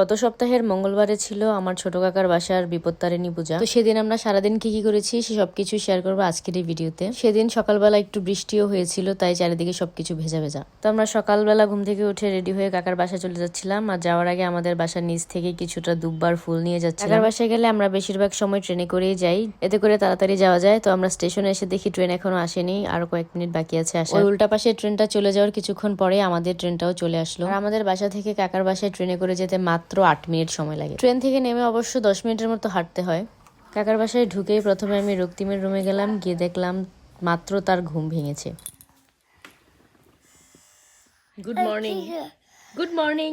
গত সপ্তাহের মঙ্গলবারে ছিল আমার ছোট কাকার বাসার বিপত্তারিণী পূজা। তো সেদিন আমরা সারাদিন কি কি করেছি, সে সবকিছু শেয়ার করব আজকের এই ভিডিওতে। সেদিন সকালবেলা একটু বৃষ্টিও হয়েছিল, তাই চারিদিকে সবকিছু ভেজা ভেজা। তো আমরা সকালবেলা ঘুম থেকে উঠে রেডি হয়ে কাকার বাসায় চলে যাচ্ছিলাম আর যাওয়ার আগে আমাদের বাসার নিচ থেকে কিছুটা দুব্বার ফুল নিয়ে যাচ্ছি কাকার বাসায় গেলে আমরা বেশিরভাগ সময় ট্রেনে করেই যাই। এতে করে তাড়াতাড়ি যাওয়া যায়, তো আমরা স্টেশনে এসে দেখি ট্রেন এখনও আসেনি, আরও কয়েক মিনিট বাকি আছে আসা উল্টা পাশে ট্রেনটা চলে যাওয়ার কিছুক্ষণ পরে আমাদের ট্রেনটাও চলে আসলো। আর আমাদের বাসা থেকে কাকার বাসায় ট্রেনে করে যেতে মাত্র আট মিনিট সময় লাগে। ট্রেন থেকে নেমে অবশ্য দশ মিনিটের মতো হাঁটতে হয়। কাকার বাসায় ঢুকেই প্রথমে আমি রক্তিমের রুমে গেলাম গিয়ে দেখলাম মাত্র তার ঘুম ভেঙেছে। গুড মর্নিং গুড মর্নিং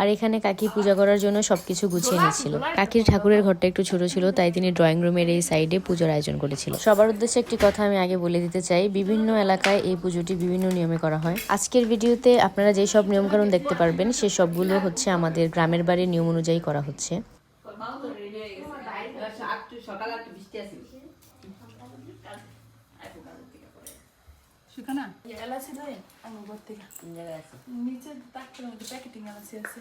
আর এখানে কাকি পূজা করার জন্য সবকিছু গুছিয়ে নিচ্ছিল কাকির ঠাকুরের ঘরটা একটু ছোট ছিল, তাই তিনি ড্রয়িং রুমের এই সাইডে পুজোর আয়োজন করেছিল। সবার উদ্দেশ্যে একটি কথা আমি আগে বলে দিতে চাই, বিভিন্ন এলাকায় এই পুজোটি বিভিন্ন নিয়মে করা হয়। আজকের ভিডিওতে আপনারা যে সব নিয়মকানুন দেখতে পারবেন, সে সবগুলো হচ্ছে আমাদের গ্রামের বাড়ির নিয়ম অনুযায়ী করা হচ্ছে। এলাচি ঘর থেকে নিচে মধ্যে প্যাকেটিং এলাচি আছে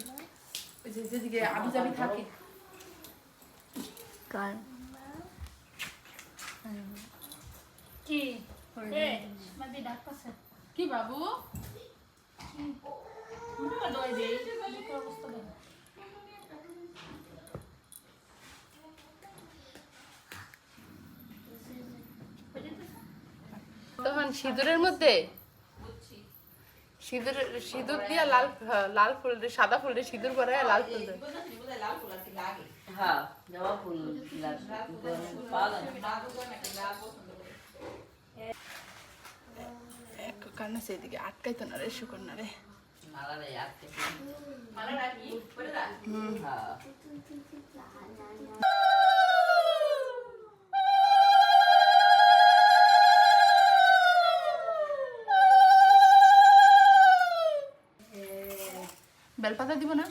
ওই যে যেদিকে আবি যাবি থাকে কার কি কি বাবু অবস্থা সিঁদুরের মধ্যে সিঁদুর সিঁদুর দিয়া লাল হ্যাঁ, লাল ফুল দিয়ে সাদা ফুল দিয়ে সিঁদুর পরে লাল ফুল দিয়ে। হ্যাঁ জবা ফুল লাগবে এক কারণে সেদিকে আটকাইতো না রে না রে আটকে মালা রাখি পরে রাখ হ্যাঁ। বেলপাতা দিব না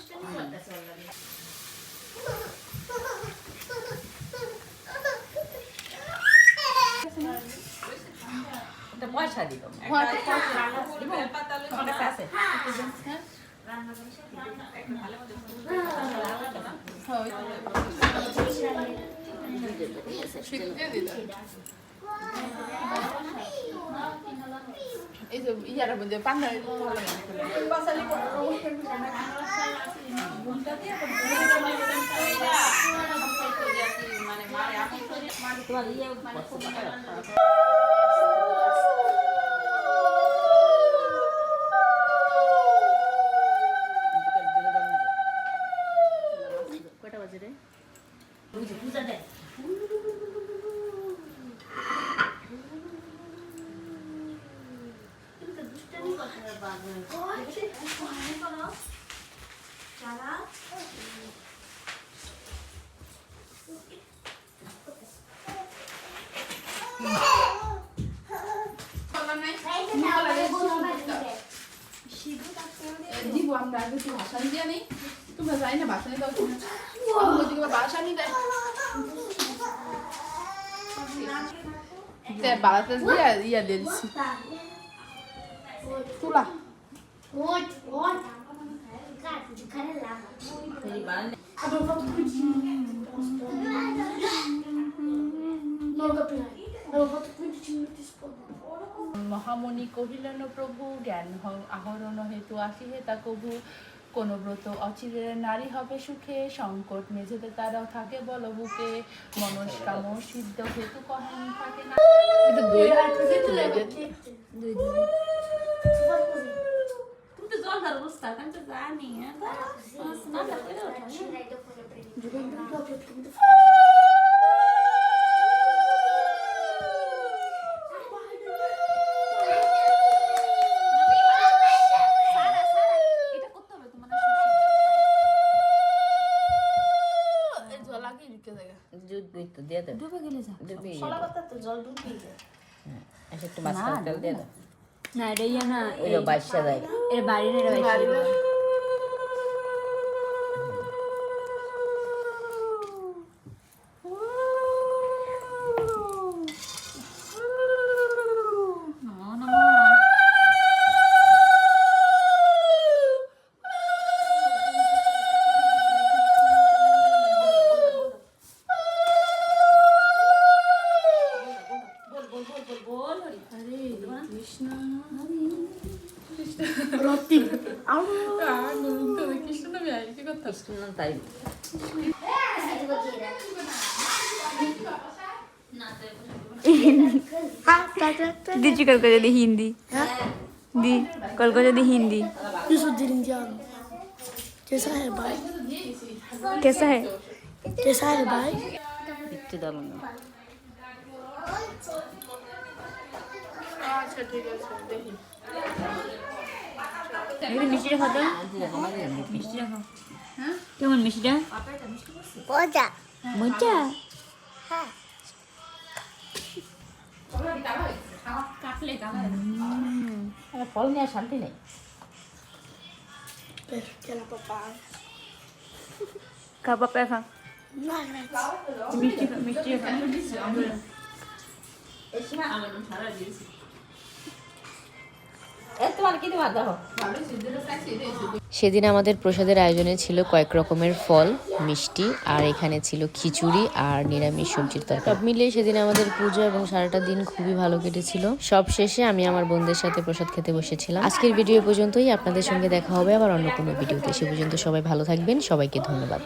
এটা পয়সা দিব দিব আমার কাছে আছে হ্যাঁ, ওই তো। শিখ দিয়ে দিল। এই যে ইয়ারা বলছে পান্ডা তোমার ইয়ে। কয়টা বাজে রে দিব আমরা আগে একটু ভাসানি দিয়ে নেই তোমরা যাই না ভাসানি দাও ওদিকে ভাসানি দেয় বাড়াতে দিয়ে ইয়া দিয়ে দিচ্ছি তুলা। মহামণি কহিলেন প্রভু জ্ঞান আহরণ হেতু আসিহে তা কভু কোন ব্রত অচিরে নারী হবে সুখে সংকট মেঝেতে তারা থাকে বল বুকে মনস্কাম সিদ্ধ হেতু কহেন থাকে না দই তুমি তো জল হবে তোমার জল লাগিয়ে দিতে জায়গা দুধ দুধ তো দিয়ে ডুবে গেলে যা ডুবে সলা পাতা তো জল ডুবে যায় এসে একটু মাঝখানে তেল দিয়ে দাও না ইয়া না ওই বাইশা যায় এর বাইরে এর কৃষ্ণ তাই দিচ্ছি কালকে যদি হিন্দি দি কালকে যদি Hindi Io sono indiano. Che sai, vai? কেসা হ্যাঁ Che sai, vai? দিচ্ছি দারুণ আচ্ছা ঠিক আছে দেখি একটু মিষ্টিটা খাতো মিষ্টিটা খাও কেমন মিষ্টিটা Mojা মজা। ফল নিয়ে শান্তি নেই. খা পাপা খা মিষ্টি মিষ্টি খা সেদিন আমাদের প্রসাদের আয়োজনে ছিল কয়েক রকমের ফল, মিষ্টি, আর এখানে ছিল খিচুড়ি আর নিরামিষ সবজির সব মিলিয়ে সেদিন আমাদের পুজো এবং সারাটা দিন খুবই ভালো কেটেছিল। সব শেষে আমি আমার বোনদের সাথে প্রসাদ খেতে বসেছিলাম। আজকের ভিডিও পর্যন্তই। আপনাদের সঙ্গে দেখা হবে আবার অন্য কোনো ভিডিওতে। সে পর্যন্ত সবাই ভালো থাকবেন। সবাইকে ধন্যবাদ।